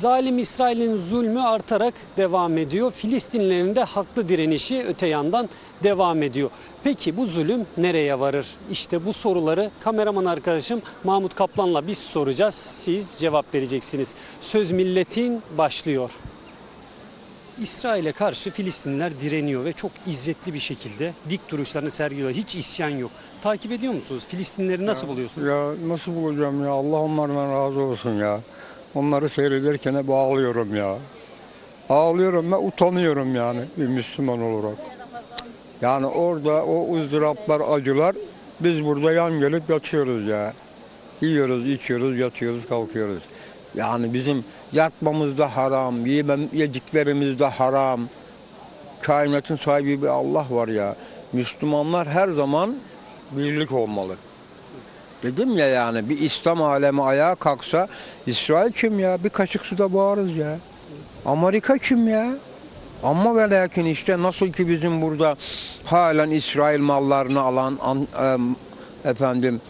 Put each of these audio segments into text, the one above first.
Zalim İsrail'in zulmü artarak devam ediyor. Filistinlilerin de haklı direnişi öte yandan devam ediyor. Peki bu zulüm nereye varır? İşte bu soruları kameraman arkadaşım Mahmut Kaplan'la biz soracağız. Siz cevap vereceksiniz. Söz milletin başlıyor. İsrail'e karşı Filistinliler direniyor ve çok izzetli bir şekilde dik duruşlarını sergiliyor. Hiç isyan yok. Takip ediyor musunuz? Filistinlileri nasıl buluyorsunuz? Ya nasıl bulacağım ya Allah onlardan razı olsun ya. Onları seyrederken hep ağlıyorum ya. Ağlıyorum ve utanıyorum yani bir Müslüman olarak. Yani orada o ızdıraplar, acılar biz burada yan gelip yatıyoruz ya. Yiyoruz, içiyoruz, yatıyoruz, kalkıyoruz. Yani bizim yatmamız da haram, yemem, yediklerimiz de haram. Kainatın sahibi bir Allah var ya. Müslümanlar her zaman birlik olmalı. Dedim ya yani bir İslam alemi ayağa kalksa İsrail kim ya? Bir kaşık suda boğarız ya. Amerika kim ya? Ama ve lakin işte nasıl ki bizim burada halen İsrail mallarını alan an- efendim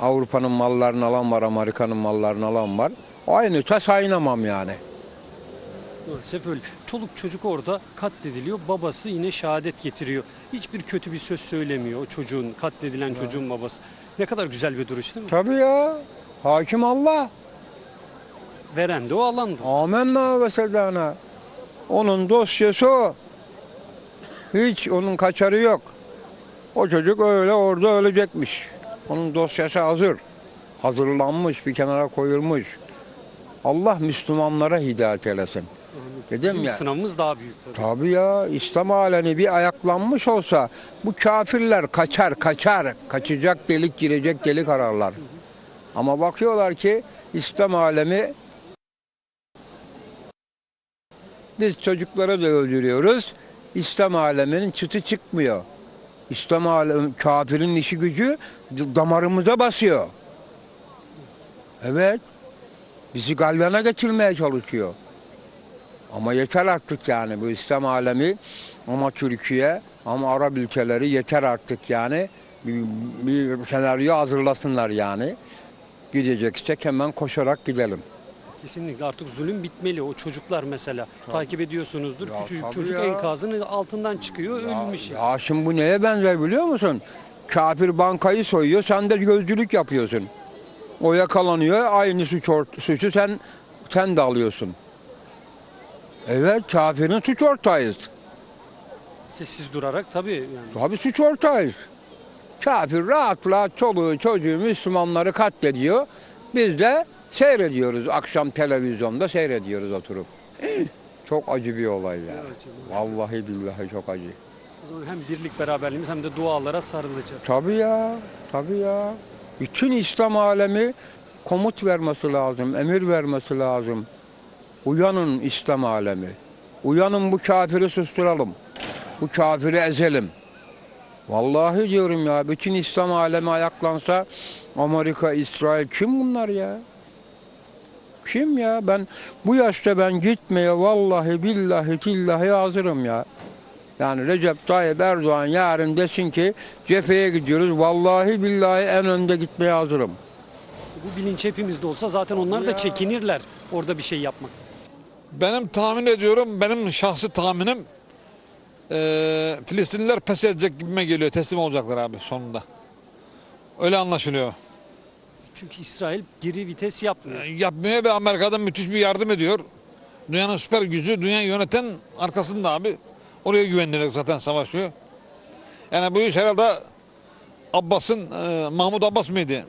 Avrupa'nın mallarını alan var, Amerika'nın mallarını alan var. Aynı tas aynamam yani. Maalesef öyle. Çoluk çocuk orada katlediliyor. Babası yine şehadet getiriyor. Hiçbir kötü bir söz söylemiyor o çocuğun, katledilen çocuğun babası. Ne kadar güzel bir duruş değil mi? Tabii ya. Hakim Allah. Veren de o alan da. Amenna ve sedana. Onun dosyası o. Hiç onun kaçarı yok. O çocuk öyle orada ölecekmiş. Onun dosyası hazır. Hazırlanmış, bir kenara koyulmuş. Allah Müslümanlara hidayet eylesin. Dedim Bizim ya. sınavımız daha büyük tabii. Tabii ya İslam alemi bir ayaklanmış olsa bu kafirler kaçar kaçar. Kaçacak delik girecek delik ararlar. Ama bakıyorlar ki İslam alemi biz çocukları da öldürüyoruz. İslam aleminin çıtı çıkmıyor. İslam alemi kafirin işi gücü damarımıza basıyor. Evet. Bizi galvana getirmeye çalışıyor. Ama yeter artık yani bu İslam alemi ama Türkiye ama Arap ülkeleri yeter artık yani. Bir, bir senaryo hazırlasınlar yani. Gideceksek hemen koşarak gidelim. Kesinlikle artık zulüm bitmeli. O çocuklar mesela takip ediyorsunuzdur. Ya Küçücük tabii çocuk ya. enkazının altından çıkıyor, ölmüş. yani. Ya şimdi bu neye benzer biliyor musun? Kafir bankayı soyuyor, sen de gözcülük yapıyorsun. O yakalanıyor, aynı suç suçu sen sen de alıyorsun. Evet, kafirin suç ortağıyız. Sessiz durarak tabii yani. Tabii suç ortağıyız. Kafir rahat rahat çoluğu çocuğu Müslümanları katlediyor. Biz de seyrediyoruz. Akşam televizyonda seyrediyoruz oturup. Çok acı bir olay ya. Evet. Vallahi billahi çok acı. O zaman hem birlik beraberliğimiz hem de dualara sarılacağız. Tabii ya, tabii ya. Bütün İslam alemi komut vermesi lazım, emir vermesi lazım. Uyanın İslam alemi. Uyanın bu kafiri susturalım. Bu kafiri ezelim. Vallahi diyorum ya, bütün İslam alemi ayaklansa Amerika, İsrail kim bunlar ya? Kim ya? Ben bu yaşta ben gitmeye vallahi billahi tillahi hazırım ya. Yani Recep Tayyip Erdoğan yarın desin ki cepheye gidiyoruz. Vallahi billahi en önde gitmeye hazırım. Bu bilinç hepimizde olsa zaten onlar da çekinirler orada bir şey yapmak. Benim tahmin ediyorum, benim şahsi tahminim eee Filistinliler pes edecek gibime geliyor. Teslim olacaklar abi sonunda. Öyle anlaşılıyor. Çünkü İsrail geri vites yapmıyor. Yapmıyor ve Amerika'dan müthiş bir yardım ediyor. Dünyanın süper gücü, dünya yöneten arkasında abi. Oraya güvenilerek zaten savaşıyor. Yani bu iş herhalde Abbas'ın, eee, Mahmut Abbas mıydı?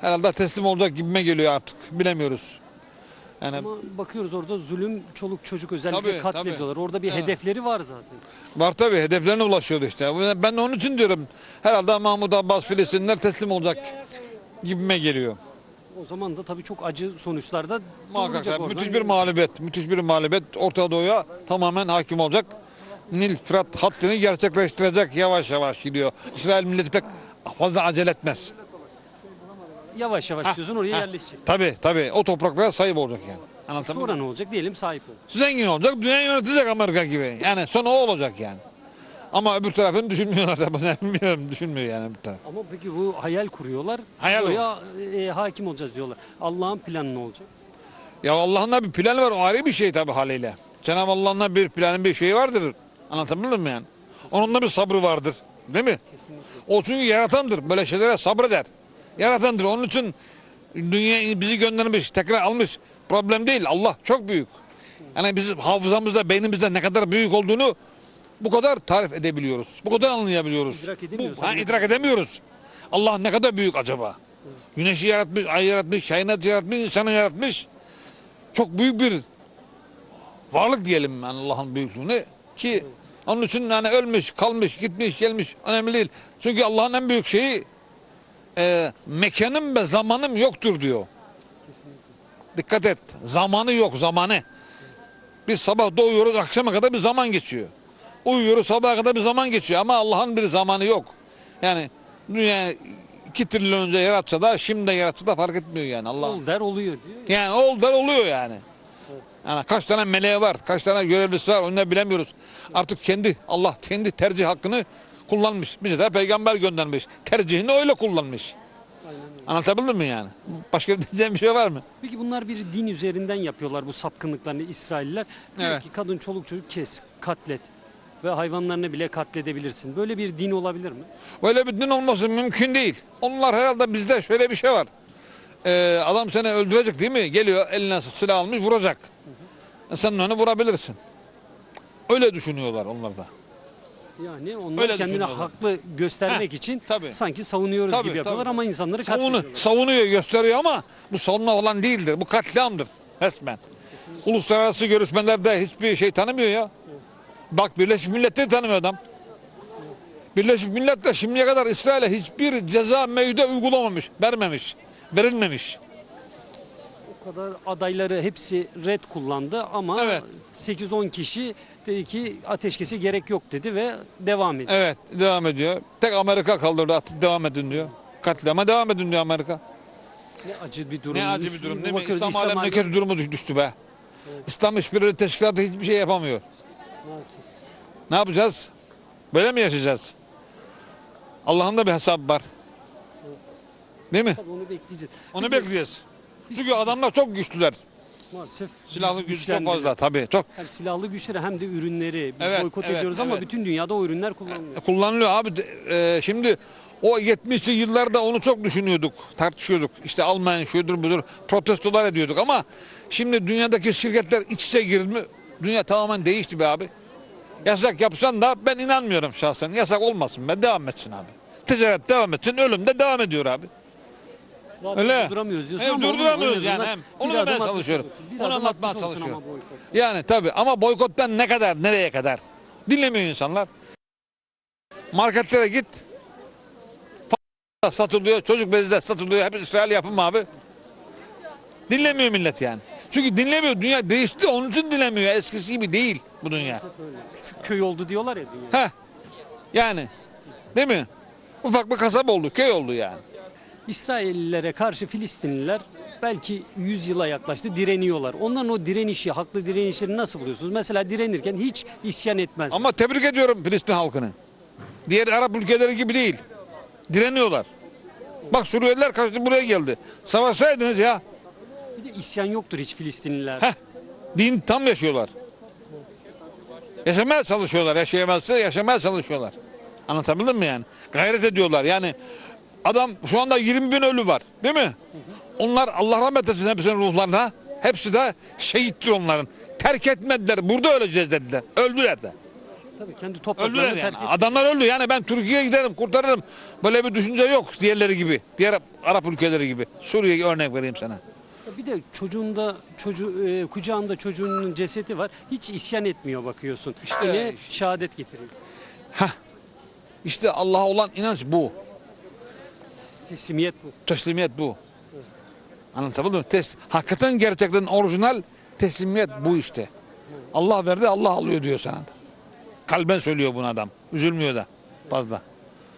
Herhalde teslim olacak gibime geliyor artık. Bilemiyoruz. Yani Ama bakıyoruz orada zulüm, çoluk çocuk özellikle Tabii, katlediyorlar. Orada bir Evet. hedefleri var zaten. Var tabii hedeflerine ulaşıyordu işte. Ben de onun için diyorum herhalde Mahmut Abbas Filistinler teslim olacak gibime geliyor. O zaman da tabii çok acı sonuçlar da Muhakkak doğuracak oradan. müthiş bir mağlubiyet, müthiş bir mağlubiyet Orta Doğu'ya tamamen hakim olacak. Nil Fırat hattını gerçekleştirecek yavaş yavaş gidiyor. İsrail milleti pek fazla acele etmez. Yavaş yavaş diyorsun oraya yerleşecek. Tabii tabii o topraklara sahip olacak yani. Anlatabildim Sonra mi? ne olacak diyelim sahip ol. Zengin olacak, dünya yönetecek Amerika gibi. Yani sonu o olacak yani. Ama öbür tarafını düşünmüyorlar tabii. Ben bilmiyorum düşünmüyor yani öbür taraf. Ama peki bu hayal kuruyorlar. Hayal. Oraya e, hakim olacağız diyorlar. Allah'ın planı ne olacak? Ya Allah'ın da bir planı var. O ayrı bir şey tabii haliyle. Cenab-ı Allah'ın da bir planı bir şeyi vardır. Anlatabildim mi yani? Onun da bir sabrı vardır. Değil mi? O çünkü yaratandır. Böyle şeylere sabreder. Yaratandır. Onun için dünya bizi göndermiş, tekrar almış. Problem değil. Allah çok büyük. Yani bizim hafızamızda, beynimizde ne kadar büyük olduğunu bu kadar tarif edebiliyoruz. Bu kadar anlayabiliyoruz. İdrak edemiyoruz. Bu, ha, idrak edemiyoruz. Allah ne kadar büyük acaba? Güneşi yaratmış, ay yaratmış, kainat yaratmış, insanı yaratmış. Çok büyük bir varlık diyelim yani Allah'ın büyüklüğüne ki onun için yani ölmüş, kalmış, gitmiş, gelmiş önemli değil. Çünkü Allah'ın en büyük şeyi e, mekanım ve zamanım yoktur diyor. Dikkat et. Zamanı yok, zamanı. Biz sabah doğuyoruz, akşama kadar bir zaman geçiyor. Uyuyoruz, sabaha kadar bir zaman geçiyor ama Allah'ın bir zamanı yok. Yani dünya 2 trilyon önce yaratsa da şimdi de yaratsa da fark etmiyor yani Allah. Ol der oluyor diyor. Yani oldu da oluyor yani. Yani kaç tane meleği var, kaç tane görevlisi var onu bilemiyoruz. Artık kendi Allah kendi tercih hakkını kullanmış. Bize de peygamber göndermiş. Tercihini öyle kullanmış. Anlatabildim mi yani? Başka diyeceğim bir şey var mı? Peki bunlar bir din üzerinden yapıyorlar bu sapkınlıklarını İsrailler. Diyor Evet. ki kadın çoluk çocuk kes, katlet ve hayvanlarını bile katledebilirsin. Böyle bir din olabilir mi? Öyle bir din olması mümkün değil. Onlar herhalde bizde şöyle bir şey var. Ee, adam seni öldürecek değil mi? Geliyor eline silah almış vuracak. E sen onu vurabilirsin. Öyle düşünüyorlar onlar da. Yani onlar Öyle kendini düşünüyorlar. haklı göstermek Heh, için tabii. sanki savunuyoruz Tabii, gibi yapıyorlar tabii. ama insanları Savunu, katlediyorlar. savunuyor, gösteriyor ama bu savunma falan değildir. Bu katliamdır resmen. Uluslararası görüşmelerde hiçbir şey tanımıyor ya. Bak Birleşmiş Milletleri tanımıyor adam. Birleşmiş Milletler şimdiye kadar İsrail'e hiçbir ceza mevde uygulamamış, vermemiş, verilmemiş. O kadar adayları hepsi red kullandı ama Evet. 8-10 kişi dedi ki ateşkese gerek yok dedi ve devam ediyor. Evet, devam ediyor. Tek Amerika kaldırdı, at- devam edin diyor. Katliama devam edin diyor Amerika. Ne acı bir durum. Ne acı bir durum değil mi? İslam İslam alemine- kötü durumu düş- düştü be. İslam İşbirliği Teşkilatı hiçbir şey yapamıyor. Maalesef. Ne yapacağız? Böyle mi yaşayacağız? Allah'ın da bir hesabı var. Değil mi? Tabii onu bekleyeceğiz. Onu Peki, bekleyeceğiz. Çünkü adamlar çok güçlüler. Maalesef Silahlı gücü çok fazla tabii. Çok Hem silahlı güçleri hem de ürünleri biz Evet, boykot evet, ediyoruz ama evet. bütün dünyada o ürünler kullanılıyor. kullanılıyor abi. E, şimdi o 70'li yıllarda onu çok düşünüyorduk, tartışıyorduk. İşte Almanya şudur budur protestolar ediyorduk ama şimdi dünyadaki şirketler iç içe girdi mi dünya tamamen değişti be abi. Yasak yapsan da ben inanmıyorum şahsen. Yasak olmasın be devam etsin abi. Ticaret devam etsin, ölüm de devam ediyor abi. Zaten Öyle. durduramıyoruz diyorsun Evet, ama durduramıyoruz en yani. azından Hem onu adım atmış çalışıyorum. olursun. Bir Onu adım anlatmaya atmış olursun çalışıyorum. ama boykot. Yani tabii ama boykottan ne kadar, nereye kadar? Dinlemiyor insanlar. Marketlere git. Fa- satılıyor, çocuk bezi de satılıyor. Hep İsrail yapımı abi. Dinlemiyor millet yani. Çünkü dinlemiyor. Dünya değişti. Onun için dinlemiyor. Eskisi gibi değil bu dünya. Öyle. Küçük köy oldu diyorlar ya dünya. Heh. Yani. Değil mi? Ufak bir kasaba oldu, köy oldu yani. İsraillilere karşı Filistinliler belki 100 yıla yaklaştı direniyorlar. Onların o direnişi, haklı direnişlerini nasıl buluyorsunuz? Mesela direnirken hiç isyan etmez. Ama tebrik ediyorum Filistin halkını. Diğer Arap ülkeleri gibi değil. Direniyorlar. Bak Suriyeliler kaçtı buraya geldi. Savaşsaydınız ya. Bir de isyan yoktur hiç Filistinliler. Heh. Din tam yaşıyorlar. Yaşamaya çalışıyorlar. Yaşayamazsa yaşamaya çalışıyorlar. Anlatabildim mi yani? Gayret ediyorlar. Yani adam şu anda 20 bin ölü var. Değil mi? Onlar Allah rahmet etsin hepsinin ruhlarına. Hepsi de şehittir onların. Terk etmediler. Burada öleceğiz dediler. Öldüler de. Tabii kendi topraklarını Öldüler terk yani. et. Adamlar öldü. Yani ben Türkiye'ye giderim kurtarırım. Böyle bir düşünce yok diğerleri gibi. Diğer Arap ülkeleri gibi. Suriye'ye örnek vereyim sana. Bir de çocuğunda çocuğu e, kucağında çocuğunun cesedi var. Hiç isyan etmiyor bakıyorsun. İşte- Yine şehadet getiriyor. Hah. İşte Allah'a olan inanç bu. Teslimiyet bu. Teslimiyet bu. Anlatabildim mi? Tes hakikaten gerçekten orijinal teslimiyet bu işte. Allah verdi Allah alıyor diyor sana da. Kalben söylüyor bunu adam. Üzülmüyor da fazla.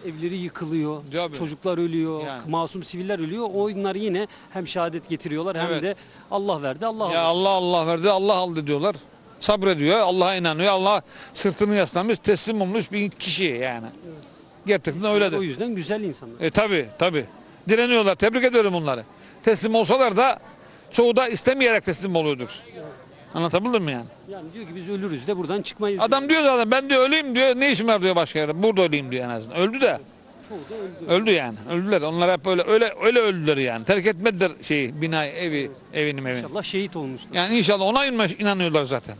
Evleri yıkılıyor, Tabii. çocuklar ölüyor, Yani. masum siviller ölüyor. Onlar yine hem şehadet getiriyorlar hem Evet. de Allah verdi, Allah aldı. Ya Allah Allah verdi Allah aldı diyorlar. Sabrediyor Allah'a inanıyor. Allah sırtını yaslamış teslim olmuş bir kişi yani. Gerçekten O öyledir. yüzden güzel insanlar. E tabi tabi. Direniyorlar. Tebrik ediyorum bunları. Teslim olsalar da çoğu da istemeyerek teslim oluyordur. Anlatabildim mi yani? Yani diyor ki biz ölürüz de buradan çıkmayız. Adam diyor zaten ben diyor öleyim diyor. Ne işim var diyor başka yerde. Burada öleyim diyor en azından. Öldü de. Çoğu da öldü. Öldü yani. Öldüler. Onlar hep öyle öyle öyle öldüler yani. Terk etmediler şeyi, binayı, evi, evini evini. İnşallah şehit olmuşlar. Yani inşallah ona inanıyorlar zaten.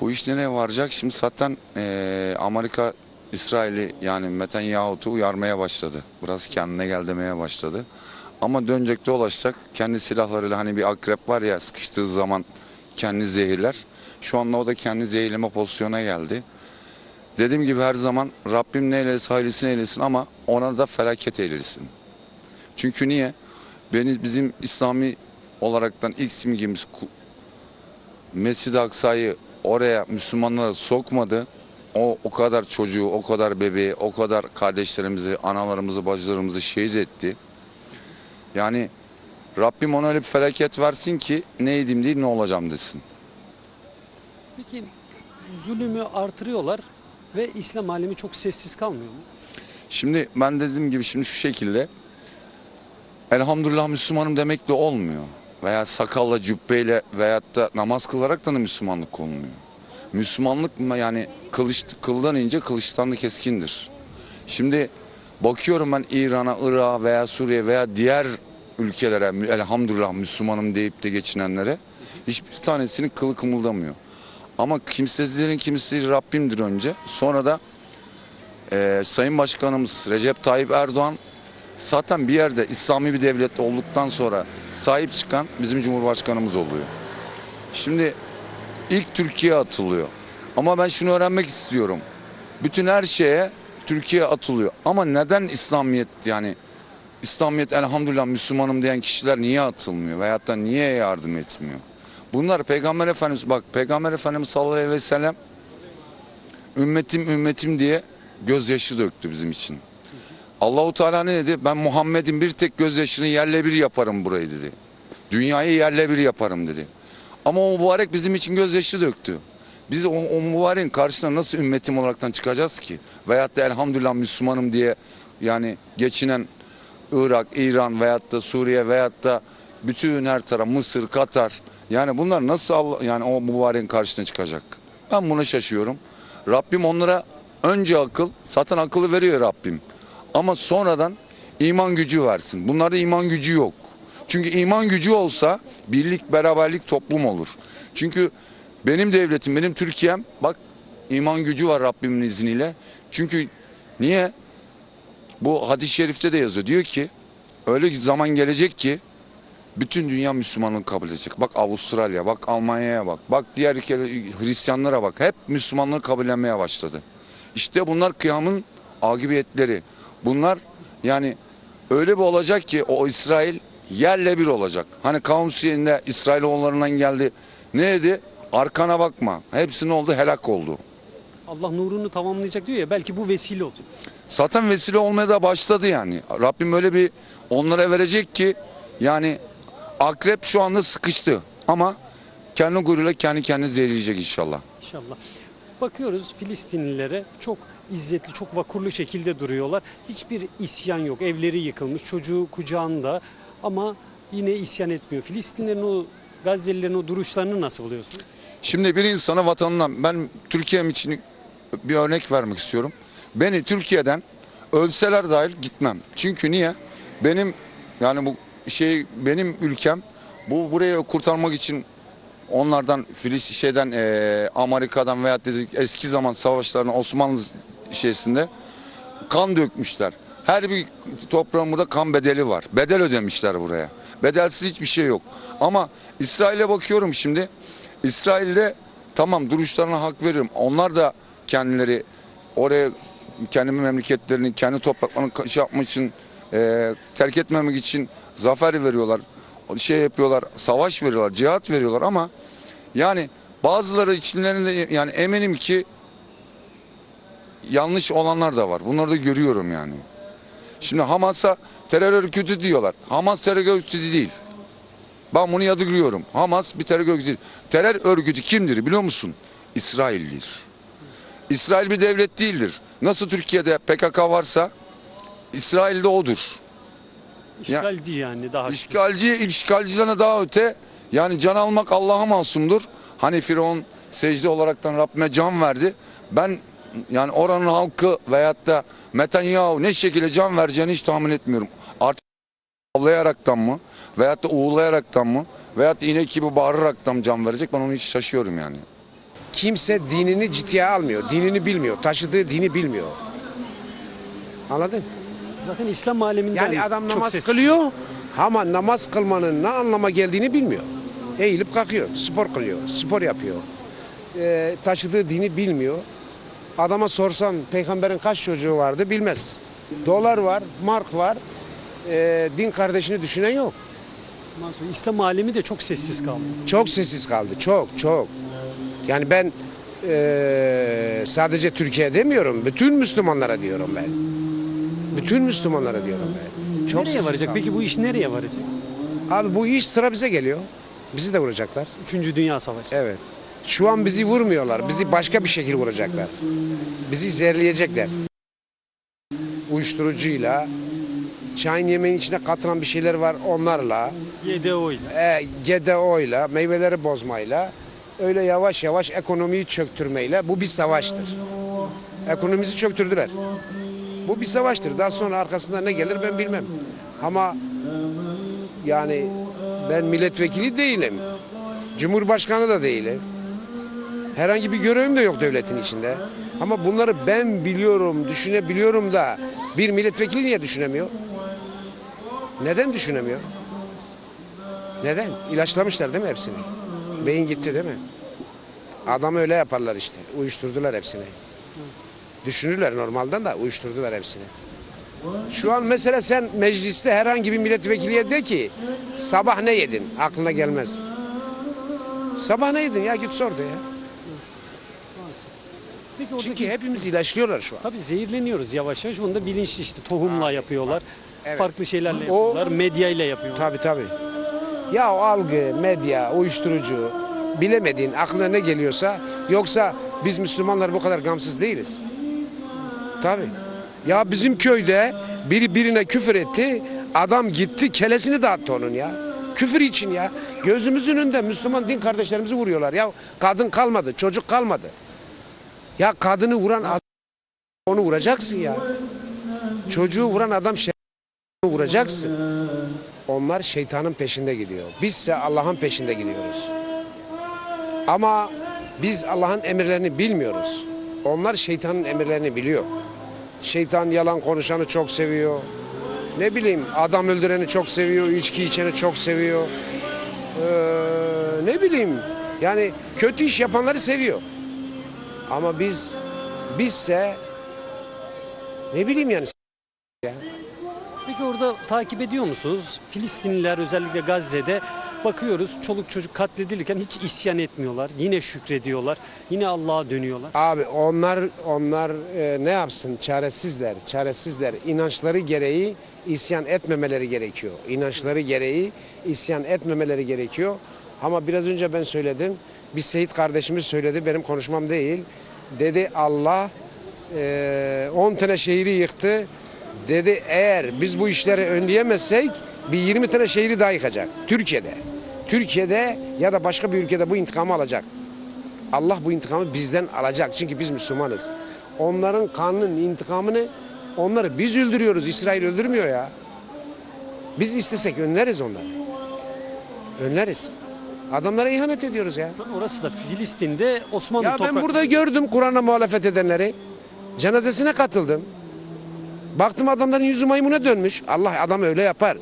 Bu iş nereye varacak? Şimdi zaten eee, Amerika İsrail'i yani Netanyahu'yu uyarmaya başladı. Biraz kendine gel demeye başladı. Ama dönecek de ulaşacak. Kendi silahlarıyla hani bir akrep var ya sıkıştığı zaman kendi zehirler. Şu anda o da kendi zehirleme pozisyona geldi. Dediğim gibi her zaman Rabbim ne eylesin hayırlısını eylesin ama ona da felaket eylesin. Çünkü niye? Beni bizim İslami olaraktan ilk simgemiz ku- Mescid-i Aksa'yı oraya Müslümanlara sokmadı. O o kadar çocuğu, o kadar bebeği, o kadar kardeşlerimizi, analarımızı, bacılarımızı şehit etti. Yani Rabbim ona öyle bir felaket versin ki neydim değil ne olacağım desin. Peki zulümü artırıyorlar ve İslam alemi çok sessiz kalmıyor mu? Şimdi ben dediğim gibi şimdi şu şekilde elhamdülillah Müslümanım demek de olmuyor. Veya sakalla, cübbeyle veyahut da namaz kılarak da Müslümanlık olmuyor. Müslümanlık yani kılıç, kıldan ince kılıçtan da keskindir. Şimdi bakıyorum ben İran'a, Irak'a veya Suriye veya diğer ülkelere elhamdülillah Müslümanım deyip de geçinenlere hiçbir tanesinin kılı kımıldamıyor. Ama kimsesizlerin kimsesi Rabbimdir önce. Sonra da ee, Sayın Başkanımız Recep Tayyip Erdoğan zaten bir yerde İslami bir devlet olduktan sonra sahip çıkan bizim Cumhurbaşkanımız oluyor. Şimdi ilk Türkiye atılıyor. Ama ben şunu öğrenmek istiyorum. Bütün her şeye Türkiye atılıyor. Ama neden İslamiyet yani İslamiyet elhamdülillah Müslümanım diyen kişiler niye atılmıyor veyahut da niye yardım etmiyor? Bunlar Peygamber Efendimiz bak Peygamber Efendimiz sallallahu aleyhi ve sellem ümmetim ümmetim diye gözyaşı döktü bizim için. Allahu Teala ne dedi? Ben Muhammed'in bir tek gözyaşını yerle bir yaparım burayı dedi. Dünyayı yerle bir yaparım dedi. Ama o mübarek bizim için gözyaşı döktü. Biz o, o mübareğin karşısına nasıl ümmetim olaraktan çıkacağız ki? Veyahut da elhamdülillah Müslümanım diye yani geçinen Irak, İran veyahut da Suriye veyahut da bütün her taraf Mısır, Katar yani bunlar nasıl Allah, yani o mübareğin karşısına çıkacak? Ben buna şaşıyorum. Rabbim onlara önce akıl, zaten akıllı veriyor Rabbim. Ama sonradan iman gücü versin. Bunlarda iman gücü yok. Çünkü iman gücü olsa birlik, beraberlik toplum olur. Çünkü benim devletim, benim Türkiye'm bak iman gücü var Rabbimin izniyle. Çünkü niye? Bu hadis-i şerifte de yazıyor. Diyor ki öyle zaman gelecek ki bütün dünya Müslümanlık kabul edecek. Bak Avustralya, bak Almanya'ya bak, bak diğer ülke Hristiyanlara bak. Hep Müslümanlığı kabullenmeye başladı. İşte bunlar kıyamın akıbetleri. Bunlar yani öyle bir olacak ki o İsrail yerle bir olacak. Hani Kavm Suriye'nde İsrailoğullarından geldi. Ne dedi? Arkana bakma. Hepsi ne oldu? Helak oldu. Allah nurunu tamamlayacak diyor ya belki bu vesile olacak. Zaten vesile olmaya da başladı yani. Rabbim öyle bir onlara verecek ki yani akrep şu anda sıkıştı ama kendi gururuyla kendi kendini zehirleyecek inşallah. İnşallah. Bakıyoruz Filistinlilere çok izzetli, çok vakurlu şekilde duruyorlar. Hiçbir isyan yok. Evleri yıkılmış, çocuğu kucağında ama yine isyan etmiyor. Filistinlerin o Gazze'lilerin o duruşlarını nasıl buluyorsun? Şimdi bir insana vatanından ben Türkiye'm için bir örnek vermek istiyorum. Beni Türkiye'den ölseler dahil gitmem. Çünkü niye? Benim yani bu şey benim ülkem bu burayı kurtarmak için onlardan Filistin şeyden eee, Amerika'dan veya dedik eski zaman savaşlarına Osmanlı şeysinde kan dökmüşler. Her bir toprağın burada kan bedeli var. Bedel ödemişler buraya. Bedelsiz hiçbir şey yok. Ama İsrail'e bakıyorum şimdi. İsrail'de tamam duruşlarına hak veririm. Onlar da kendileri oraya kendi memleketlerini, kendi topraklarını şey yapmak için, e, terk etmemek için zafer veriyorlar. Şey yapıyorlar, savaş veriyorlar, cihat veriyorlar ama yani bazıları içlerinde yani eminim ki yanlış olanlar da var. Bunları da görüyorum yani. Şimdi Hamas'a terör örgütü diyorlar. Hamas terör örgütü değil. Ben bunu yadırgıyorum. Hamas bir terör örgütü değil. Terör örgütü kimdir biliyor musun? İsrail'dir. İsrail bir devlet değildir. Nasıl Türkiye'de PKK varsa İsrail'de odur. İşgalci yani daha. İşgalci, işgalciden daha öte yani can almak Allah'a masumdur. Hani Firavun secde olaraktan Rabbime can verdi. Ben yani oranın halkı veyahut da Netanyahu ne şekilde can vereceğini hiç tahmin etmiyorum. Artık avlayaraktan mı veyahut da uğulayaraktan mı veyahut da inek gibi bağıraraktan mı can verecek ben onu hiç şaşıyorum yani. kimse dinini ciddiye almıyor. Dinini bilmiyor. Taşıdığı dini bilmiyor. Anladın? Zaten İslam aleminden Yani adam çok namaz ses kılıyor ama namaz kılmanın ne anlama geldiğini bilmiyor. Eğilip kalkıyor, spor kılıyor, spor yapıyor. Ee, taşıdığı dini bilmiyor. Adama sorsan peygamberin kaç çocuğu vardı bilmez. Dolar var, mark var. Ee, din kardeşini düşünen yok. Ondan sonra İslam alemi de çok sessiz kaldı. Çok sessiz kaldı. Çok çok. Yani ben eee, sadece Türkiye demiyorum. Bütün Müslümanlara diyorum ben. Bütün Müslümanlara diyorum ben. Çok nereye sessiz varacak? kaldı. Peki bu iş nereye varacak? Abi bu iş sıra bize geliyor. Bizi de vuracaklar. Üçüncü Dünya Savaşı. Evet. Şu an bizi vurmuyorlar. Bizi başka bir şekil vuracaklar. Bizi zehirleyecekler. Uyuşturucuyla, çayın yemeğin içine katılan bir şeyler var onlarla. YDO ile. e, GDO'yla, meyveleri bozmayla, öyle yavaş yavaş ekonomiyi çöktürmeyle bu bir savaştır. Ekonomimizi çöktürdüler. Bu bir savaştır. Daha sonra arkasında ne gelir ben bilmem. Ama yani ben milletvekili değilim. Cumhurbaşkanı da değilim. Herhangi bir görevim de yok devletin içinde. Ama bunları ben biliyorum, düşünebiliyorum da bir milletvekili niye düşünemiyor? Neden düşünemiyor? Neden? İlaçlamışlar değil mi hepsini? Beyin gitti değil mi? Adam öyle yaparlar işte. Uyuşturdular hepsini. Düşünürler normalden de uyuşturdular hepsini. Şu an mesela sen mecliste herhangi bir milletvekiliye de ki sabah ne yedin? Aklına gelmez. Sabah ne yedin ya git sor de ya. Peki oradaki Çünkü hepimiz ilaçlıyorlar şu an. Tabii zehirleniyoruz yavaş yavaş. Onu da bilinçli işte tohumla yapıyorlar. Evet. Farklı şeylerle O- yapıyorlar. Medyayla yapıyorlar. Tabii tabii. Ya o algı, medya, uyuşturucu bilemediğin aklına ne geliyorsa yoksa biz Müslümanlar bu kadar gamsız değiliz. Tabii. Ya bizim köyde biri birine küfür etti. Adam gitti kelesini dağıttı onun ya. Küfür için ya. Gözümüzün önünde Müslüman din kardeşlerimizi vuruyorlar. Ya kadın kalmadı, çocuk kalmadı. Ya kadını vuran adam onu vuracaksın ya. Çocuğu vuran adam şey vuracaksın. Onlar şeytanın peşinde gidiyor. Bizse Allah'ın peşinde gidiyoruz. Ama biz Allah'ın emirlerini bilmiyoruz. Onlar şeytanın emirlerini biliyor. Şeytan yalan konuşanı çok seviyor. Ne bileyim adam öldüreni çok seviyor, içki içeni çok seviyor. Ee, ne bileyim yani kötü iş yapanları seviyor. Ama biz bizse ne bileyim yani Peki orada takip ediyor musunuz? Filistinliler özellikle Gazze'de bakıyoruz çoluk çocuk katledilirken hiç isyan etmiyorlar. Yine şükrediyorlar. Yine Allah'a dönüyorlar. Abi onlar onlar e, ne yapsın? Çaresizler, çaresizler. İnançları gereği isyan etmemeleri gerekiyor. İnançları gereği isyan etmemeleri gerekiyor. Ama biraz önce ben söyledim. Bir Seyit kardeşimiz söyledi, benim konuşmam değil. Dedi Allah 10 tane şehri yıktı. Dedi eğer biz bu işleri önleyemezsek bir 20 tane şehri daha yıkacak. Türkiye'de. Türkiye'de ya da başka bir ülkede bu intikamı alacak. Allah bu intikamı bizden alacak. Çünkü biz Müslümanız. Onların kanının intikamını onları biz öldürüyoruz. İsrail öldürmüyor ya. Biz istesek önleriz onları. Önleriz. Adamlara ihanet ediyoruz ya. Orası da Filistin'de Osmanlı Ya ben toprakları. burada gördüm Kur'an'a muhalefet edenleri. Cenazesine katıldım. Baktım adamların yüzü maymuna dönmüş. Allah adam öyle yapar.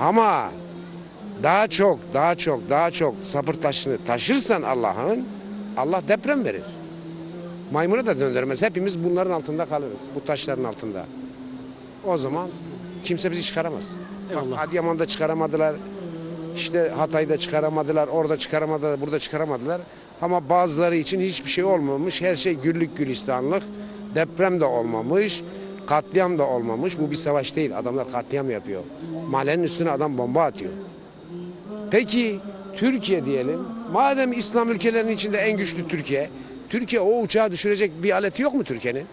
Ama daha çok, daha çok, daha çok sabır taşını taşırsan Allah'ın Allah deprem verir. Maymunu da döndürmez. Hepimiz bunların altında kalırız. Bu taşların altında. O zaman kimse bizi çıkaramaz. Bak, Eyvallah. Adıyaman'da çıkaramadılar. İşte Hatay'da çıkaramadılar, orada çıkaramadılar, burada çıkaramadılar. Ama bazıları için hiçbir şey olmamış. Her şey güllük gülistanlık. Deprem de olmamış, katliam da olmamış. Bu bir savaş değil. Adamlar katliam yapıyor. Mahallenin üstüne adam bomba atıyor. Peki Türkiye diyelim. Madem İslam ülkelerinin içinde en güçlü Türkiye. Türkiye o uçağı düşürecek bir aleti yok mu Türkiye'nin?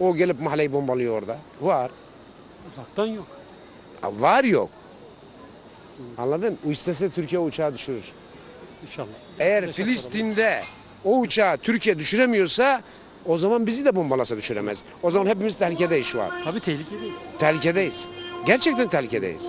O gelip mahalleyi bombalıyor orada. Var. Uzaktan yok. Var yok. Anladın? O istese Türkiye uçağı düşürür. İnşallah. Eğer Teşekkür Filistin'de o uçağı Türkiye düşüremiyorsa o zaman bizi de bombalasa düşüremez. O zaman hepimiz tehlikedeyiz şu an. Tabii tehlikedeyiz. Tehlikedeyiz. Gerçekten tehlikedeyiz.